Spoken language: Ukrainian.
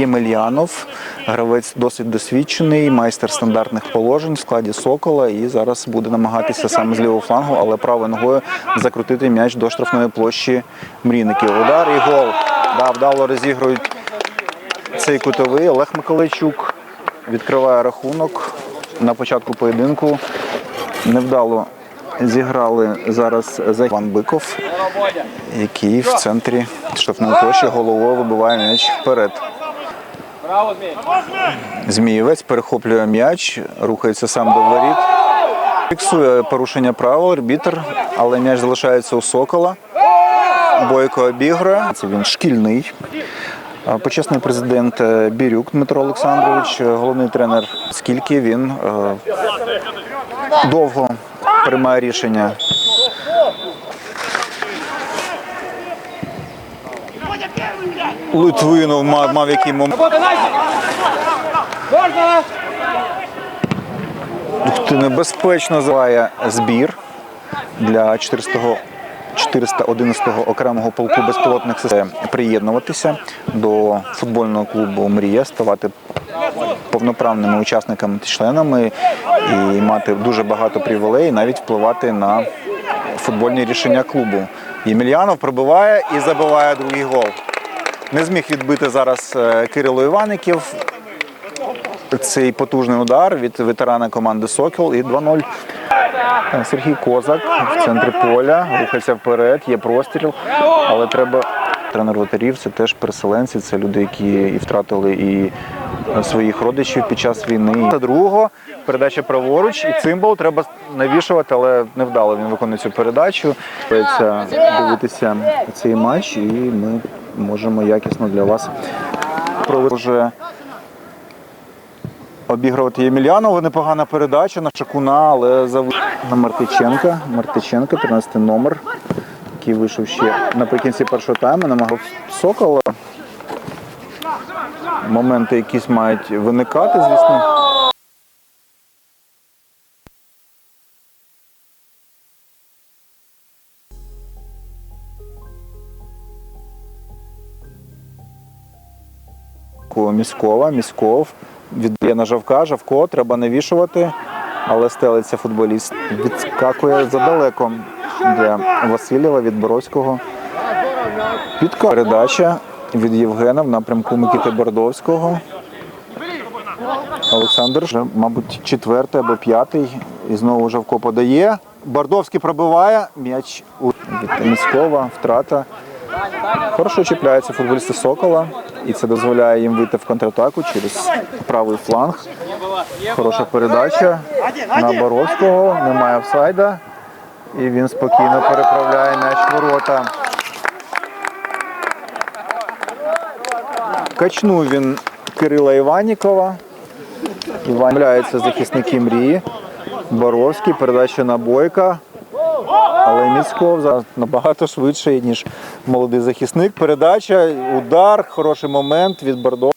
Ємельянов, гравець досить досвідчений, майстер стандартних положень в складі Сокола. І зараз буде намагатися саме з лівого флангу, але правою ногою закрутити м'яч до штрафної площі мрійників. Удар і гол. Да, вдало розігрують цей кутовий. Олег Миколайчук відкриває рахунок на початку поєдинку. Невдало зіграли зараз за Іван Биков, який в центрі штрафної площі головою вибиває м'яч вперед. Змієвець перехоплює м'яч, рухається сам до воріт. Фіксує порушення правил арбітр, але м'яч залишається у Сокола. Бойко обігрує. Це він шкільний. Почесний президент е, Бірюк Дмитро Олександрович, е, головний тренер, скільки він е, довго приймає рішення. Литвинов мав, мав який момент. Ти, небезпечно зває збір для 400-го 411-го окремого полку безпілотних систем приєднуватися до футбольного клубу Мрія, ставати повноправними учасниками та членами і мати дуже багато привілеїв, навіть впливати на футбольні рішення клубу. Ємельянов пробиває і забиває другий гол. Не зміг відбити зараз е, Кирило Іваників. Цей потужний удар від ветерана команди Сокіл і 2-0. Е, Сергій Козак в центрі поля, рухається вперед, є простріл, але треба. Тренер вратарів це теж переселенці, це люди, які і втратили і е, своїх родичів під час війни. Та другого передача праворуч, і цимбал треба навішувати, але невдало він виконує цю передачу. Дивитися цей матч, і ми можемо якісно для вас провести обігрувати Ємельянова. Непогана передача на Шакуна, але на Мартиченка. Мартиченка, 13 номер, який вийшов ще наприкінці першого тайму, намагав Сокола. Моменти якісь мають виникати, звісно. Міськова, Міськов віддає на Жавка, Жавко треба навішувати, але стелиться футболіст. Відскакує задалеко для Васильєва від Боровського. Підка передача від Євгена в напрямку Микити Бордовського. Олександр, вже, мабуть, четвертий або п'ятий. І знову Жавко подає. Бардовський пробиває. М'яч у Міськова, втрата. Хорошо чіпляються футболісти Сокола, і це дозволяє їм вийти в контратаку через правий фланг. Хороша передача на Боровського, немає офсайда. І він спокійно переправляє м'яч ворота. Качнув він Кирила Іванікова. Іван захисники мрії. Боровський, передача на Бойка. Але Міськов зараз набагато швидше, ніж молодий захисник. Передача, удар, хороший момент від Бордо.